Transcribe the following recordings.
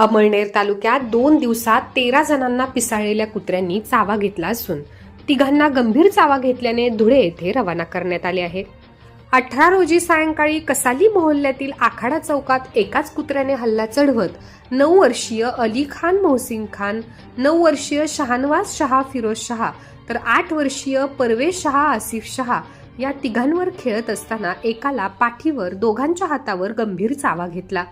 अमळनेर तालुक्यात दोन दिवसात तेरा जणांना पिसाळलेल्या कुत्र्यांनी चावा घेतला असून तिघांना गंभीर चावा घेतल्याने धुळे येथे रवाना करण्यात आले आहे. अठरा रोजी सायंकाळी कसाली मोहल्ल्यातील आखाडा चौकात एकाच कुत्र्याने हल्ला चढवत नऊ वर्षीय अली खान मोहसिन खान नऊ वर्षीय शहानवाज शहा फिरोज शहा तर आठ वर्षीय परवेश शहा आसिफ शहा या तिघांवर खेळत असताना एकाला पाठीवर दोघांच्या हातावर गंभीर चावा घेतला.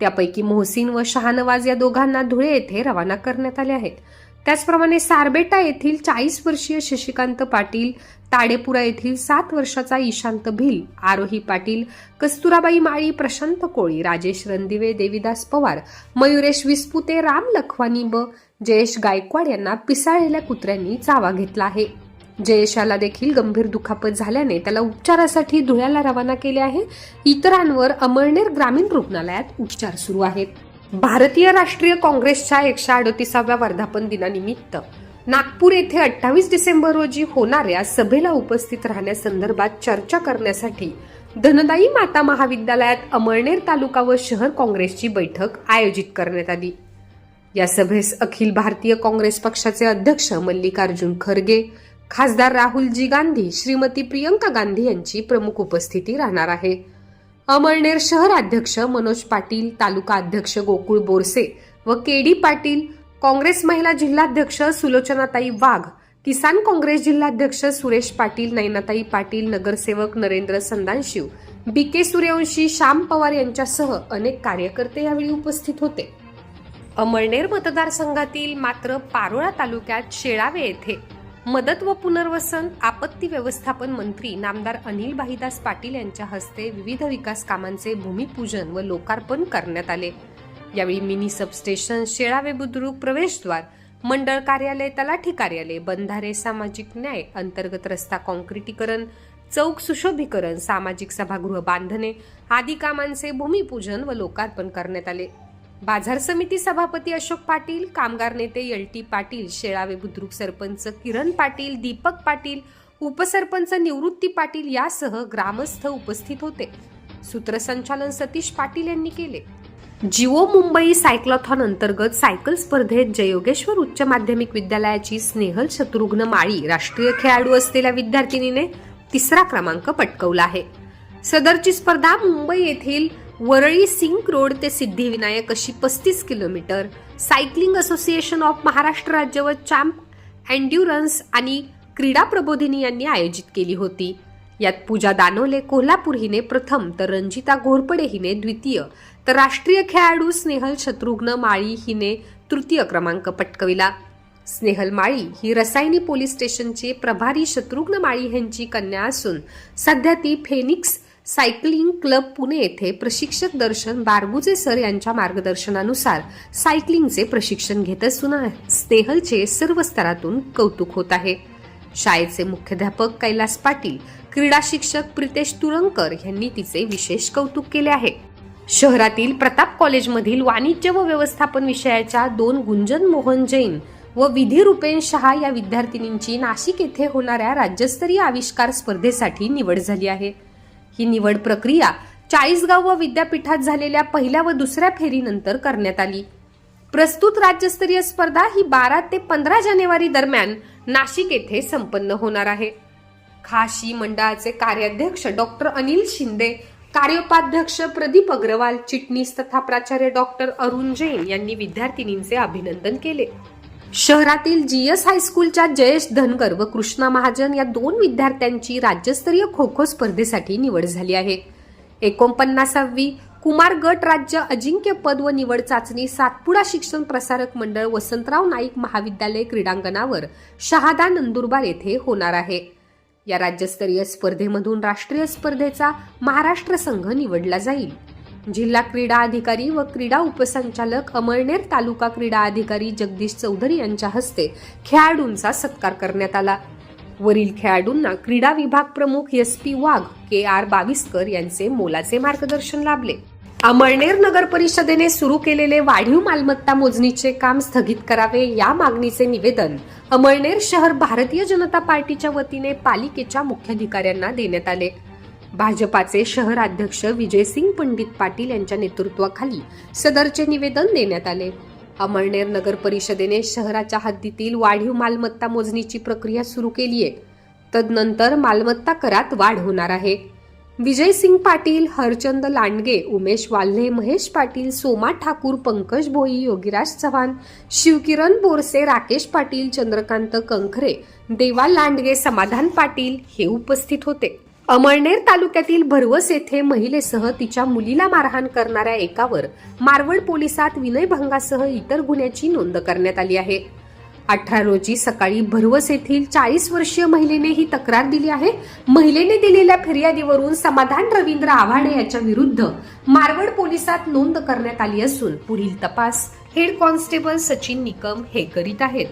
त्यापैकी मोहसिन व शहानवाज या दोघांना धुळे येथे रवाना करण्यात आले आहेत. त्याचप्रमाणे सारबेटा येथील चाळीस वर्षीय शशिकांत पाटील ताडेपुरा येथील सात वर्षाचा ईशांत भिल आरोही पाटील कस्तुराबाई माळी प्रशांत कोळी राजेश रणदिवे देविदास पवार मयुरेश विस्पुते राम लखवानी ब जयेश गायकवाड यांना पिसाळलेल्या कुत्र्यांनी चावा घेतला आहे. जयेशाला देखील गंभीर दुखापत झाल्याने त्याला उपचारासाठी धुळ्याला रवाना केले आहे. इतरांवर अमळनेर ग्रामीण रुग्णालयात उपचार सुरू आहेत. भारतीय राष्ट्रीय काँग्रेसच्या एकशे अडतीसाव्या वर्धापन दिनानिमित्त नागपूर येथे अठ्ठावीस डिसेंबर रोजी होणाऱ्या सभेला उपस्थित राहण्यासंदर्भात चर्चा करण्यासाठी धनदाई माता महाविद्यालयात अमळनेर तालुका व शहर काँग्रेसची बैठक आयोजित करण्यात आली. या सभेस अखिल भारतीय काँग्रेस पक्षाचे अध्यक्ष मल्लिकार्जुन खरगे खासदार राहुलजी गांधी श्रीमती प्रियंका गांधी यांची प्रमुख उपस्थिती राहणार आहे. अमळनेर शहर अध्यक्ष मनोज पाटील तालुका अध्यक्ष गोकुळ बोरसे व के डी पाटील काँग्रेस महिला जिल्हाध्यक्ष सुलोचनाताई वाघ किसान काँग्रेस जिल्हाध्यक्ष सुरेश पाटील नयनाताई पाटील नगरसेवक नरेंद्र संदानशिव बी के सूर्यवंशी श्याम पवार यांच्यासह अनेक कार्यकर्ते यावेळी उपस्थित होते. अमळनेर मतदारसंघातील मात्र पारोळा तालुक्यात शेळावे येथे मदत व पुनर्वसन आपत्ती व्यवस्थापन मंत्री नामदार अनिल भाईदास पाटील यांच्या हस्ते विविध विकास कामांचे भूमिपूजन व लोकार्पण करण्यात आले. यावेळी मिनी सबस्टेशन शेळावे बुद्रुक प्रवेशद्वार मंडळ कार्यालय तलाठी कार्यालय बंधारे सामाजिक न्याय अंतर्गत रस्ता काँक्रिटीकरण चौक सुशोभीकरण सामाजिक सभागृह बांधणे आदी कामांचे भूमिपूजन व लोकार्पण करण्यात आले. बाजार समिती सभापती अशोक पाटील कामगार नेते एल टी पाटील शेळावे बुद्रुक सरपंच किरण पाटील दीपक पाटील उपसरपंच निवृत्ती पाटील यासह ग्रामस्थ उपस्थित होते. सूत्रसंचालन सतीश पाटील यांनी केले. जिओ मुंबई सायक्लॉथॉन अंतर्गत सायकल स्पर्धेत जयोगेश्वर उच्च माध्यमिक विद्यालयाची स्नेहल शत्रुघ्न माळी राष्ट्रीय खेळाडू असलेल्या विद्यार्थिनीने तिसरा क्रमांक पटकवला आहे. सदरची स्पर्धा मुंबई येथील वरळी सिंक रोड ते सिद्धिविनायक अशी पस्तीस kilometre. Cycling association of Maharashtra राज्य व चॅम्प अँड्युरन्स आणि क्रीडा प्रबोधिनी यांनी आयोजित केली होती. यात पूजा दानोले कोल्हापूर हिने प्रथम तर रंजिता घोरपडे हिने द्वितीय तर राष्ट्रीय खेळाडू स्नेहल शत्रुघ्न माळी हिने तृतीय क्रमांक पटकविला. स्नेहल माळी ही रसायनी पोलीस स्टेशनचे प्रभारी शत्रुघ्न माळी यांची कन्या असून सध्या ती फेनिक्स सायकलिंग क्लब पुणे येथे प्रशिक्षक दर्शन बारगुजे सर यांच्या मार्गदर्शनानुसार सायकलिंगचे प्रशिक्षण घेत असून स्नेहलचे सर्व स्तरातून कौतुक होत आहे. शाळेचे मुख्याध्यापक कैलास पाटील क्रीडा शिक्षक प्रितेश तुरंकर यांनी तिचे विशेष कौतुक केले आहे. शहरातील प्रताप कॉलेजमधील वाणिज्य व व्यवस्थापन विषयाच्या दोन गुंजन मोहन जैन व विधी रुपेन शहा या विद्यार्थिनींची नाशिक येथे होणाऱ्या राज्यस्तरीय आविष्कार स्पर्धेसाठी निवड झाली आहे. ही निवड प्रक्रिया चाळीसगाव व विद्यापीठात झालेल्या पहिल्या व दुसऱ्या फेरीनंतर करण्यात आली. प्रस्तुत राज्यस्तरीय स्पर्धा ही बारा ते पंधरा जानेवारी दरम्यान नाशिक येथे संपन्न होणार आहे. खाशी मंडळाचे कार्याध्यक्ष डॉक्टर अनिल शिंदे कार्योपाध्यक्ष प्रदीप अग्रवाल चिटणीस तथा प्राचार्य डॉक्टर अरुण जैन यांनी विद्यार्थिनींचे अभिनंदन केले. शहरातील जी एस हायस्कूलच्या जयेश धनकर व कृष्णा महाजन या दोन विद्यार्थ्यांची राज्यस्तरीय खो खो स्पर्धेसाठी निवड झाली आहे. एकोणपन्नासावी कुमार गट राज्य अजिंक्यपद व निवड चाचणी सातपुडा शिक्षण प्रसारक मंडळ वसंतराव नाईक महाविद्यालय क्रीडांगणावर शहादा नंदुरबार येथे होणार आहे. या राज्यस्तरीय स्पर्धेमधून राष्ट्रीय स्पर्धेचा महाराष्ट्र संघ निवडला जाईल. जिल्हा क्रीडा अधिकारी व क्रीडा उपसंचालक अमळनेर तालुका क्रीडा अधिकारी जगदीश चौधरी यांच्या हस्ते खेळाडूंचा सत्कार करण्यात आला. वरील खेळाडूंना क्रीडा विभाग प्रमुख S P Wagh K R Baviskar यांचे मोलाचे मार्गदर्शन लाभले. अमळनेर नगर परिषदेने सुरू केलेले वाढीव मालमत्ता मोजणीचे काम स्थगित करावे या मागणीचे निवेदन अमळनेर शहर भारतीय जनता पार्टीच्या वतीने पालिकेच्या मुख्याधिकाऱ्यांना देण्यात आले. भाजपाचे शहराध्यक्ष विजयसिंग पंडित पाटील यांच्या नेतृत्वाखाली सदरचे निवेदन देण्यात आले. अमळनेर नगर परिषदेने शहराच्या हद्दीतील वाढीव मालमत्ता मोजणीची प्रक्रिया सुरू केली आहे. तदनंतर मालमत्ता करात वाढ होणार आहे. विजयसिंग पाटील हरचंद लांडगे उमेश वाल्हे महेश पाटील सोमा ठाकूर पंकज भोई योगीराज चव्हाण शिवकिरण बोरसे राकेश पाटील चंद्रकांत कंखरे देवा लांडगे समाधान पाटील हे उपस्थित होते. अमळनेर तालुक्यातील भरवस येथे महिलेसह तिच्या मुलीला मारहाण करणाऱ्या एकावर मारवड पोलिसात विनयभंगासह इतर गुन्ह्याची नोंद करण्यात आली आहे. अठरा रोजी सकाळी भरवस येथील चाळीस वर्षीय महिलेने ही तक्रार दिली आहे. महिलेने दिलेल्या फिर्यादीवरून समाधान रवींद्र आव्हाडे याच्या विरुद्ध मारवड पोलिसात नोंद करण्यात आली असून पुढील तपास हेड कॉन्स्टेबल सचिन निकम हे करीत आहेत.